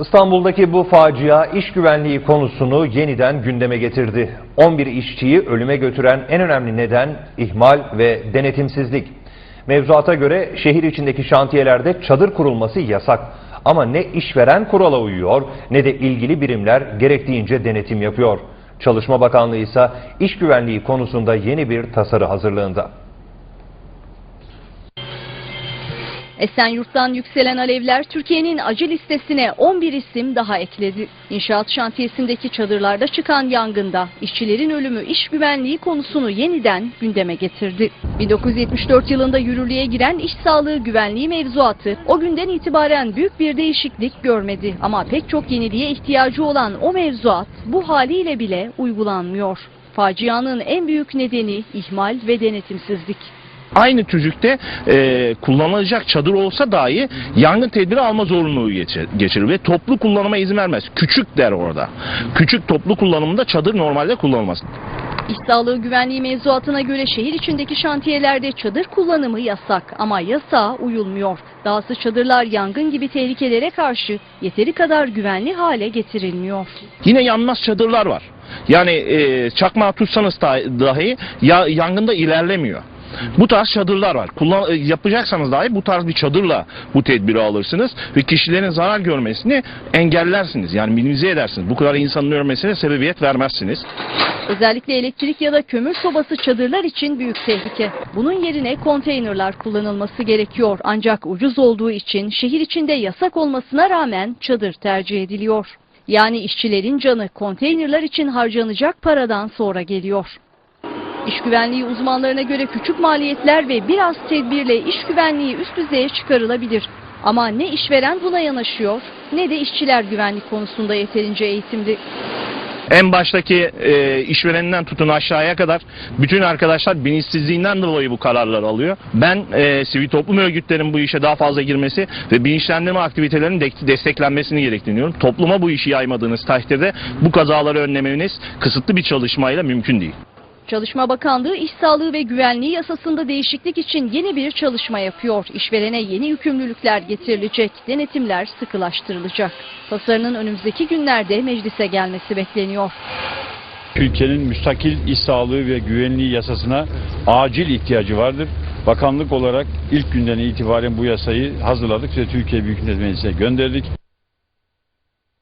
İstanbul'daki bu facia iş güvenliği konusunu yeniden gündeme getirdi. 11 işçiyi ölüme götüren en önemli neden ihmal ve denetimsizlik. Mevzuata göre şehir içindeki şantiyelerde çadır kurulması yasak. Ama ne işveren kurala uyuyor ne de ilgili birimler gerektiğince denetim yapıyor. Çalışma Bakanlığı ise iş güvenliği konusunda yeni bir tasarı hazırlığında. Esenyurt'tan yükselen alevler Türkiye'nin acı listesine 11 isim daha ekledi. İnşaat şantiyesindeki çadırlarda çıkan yangında işçilerin ölümü iş güvenliği konusunu yeniden gündeme getirdi. 1974 yılında yürürlüğe giren iş sağlığı güvenliği mevzuatı o günden itibaren büyük bir değişiklik görmedi. Ama pek çok yeniliğe ihtiyacı olan o mevzuat bu haliyle bile uygulanmıyor. Facianın en büyük nedeni ihmal ve denetimsizlik. Aynı tüzükte e, kullanılacak çadır olsa dahi yangın tedbiri alma zorunluluğu geçir, geçirir ve toplu kullanıma izin vermez. Küçük der orada. Küçük toplu kullanımında çadır normalde kullanılmaz. İş sağlığı güvenliği mevzuatına göre şehir içindeki şantiyelerde çadır kullanımı yasak ama yasağa uyulmuyor. Dahası çadırlar yangın gibi tehlikelere karşı yeteri kadar güvenli hale getirilmiyor. Yine yanmaz çadırlar var. Yani e, çakmağı tutsanız da- dahi ya, yangında ilerlemiyor. Bu tarz çadırlar var. Kullan, e, yapacaksanız dahi bu tarz bir çadırla bu tedbiri alırsınız ve kişilerin zarar görmesini engellersiniz. Yani minimize edersiniz. Bu kadar insanın ölmesine sebebiyet vermezsiniz. Özellikle elektrik ya da kömür sobası çadırlar için büyük tehlike. Bunun yerine konteynerlar kullanılması gerekiyor. Ancak ucuz olduğu için şehir içinde yasak olmasına rağmen çadır tercih ediliyor. Yani işçilerin canı konteynerlar için harcanacak paradan sonra geliyor. İş güvenliği uzmanlarına göre küçük maliyetler ve biraz tedbirle iş güvenliği üst düzeye çıkarılabilir. Ama ne işveren buna yanaşıyor ne de işçiler güvenlik konusunda yeterince eğitimli. En baştaki e, işvereninden tutun aşağıya kadar bütün arkadaşlar bilinçsizliğinden dolayı bu kararları alıyor. Ben e, sivil toplum örgütlerinin bu işe daha fazla girmesi ve bilinçlendirme aktivitelerinin de- desteklenmesini gerektiriyorum. Topluma bu işi yaymadığınız takdirde bu kazaları önlemeniz kısıtlı bir çalışmayla mümkün değil. Çalışma Bakanlığı İş Sağlığı ve Güvenliği Yasasında değişiklik için yeni bir çalışma yapıyor. İşverene yeni yükümlülükler getirilecek, denetimler sıkılaştırılacak. Tasarının önümüzdeki günlerde meclise gelmesi bekleniyor. Türkiye'nin müstakil iş sağlığı ve güvenliği yasasına acil ihtiyacı vardır. Bakanlık olarak ilk günden itibaren bu yasayı hazırladık ve Türkiye Büyük Millet Meclisi'ne gönderdik.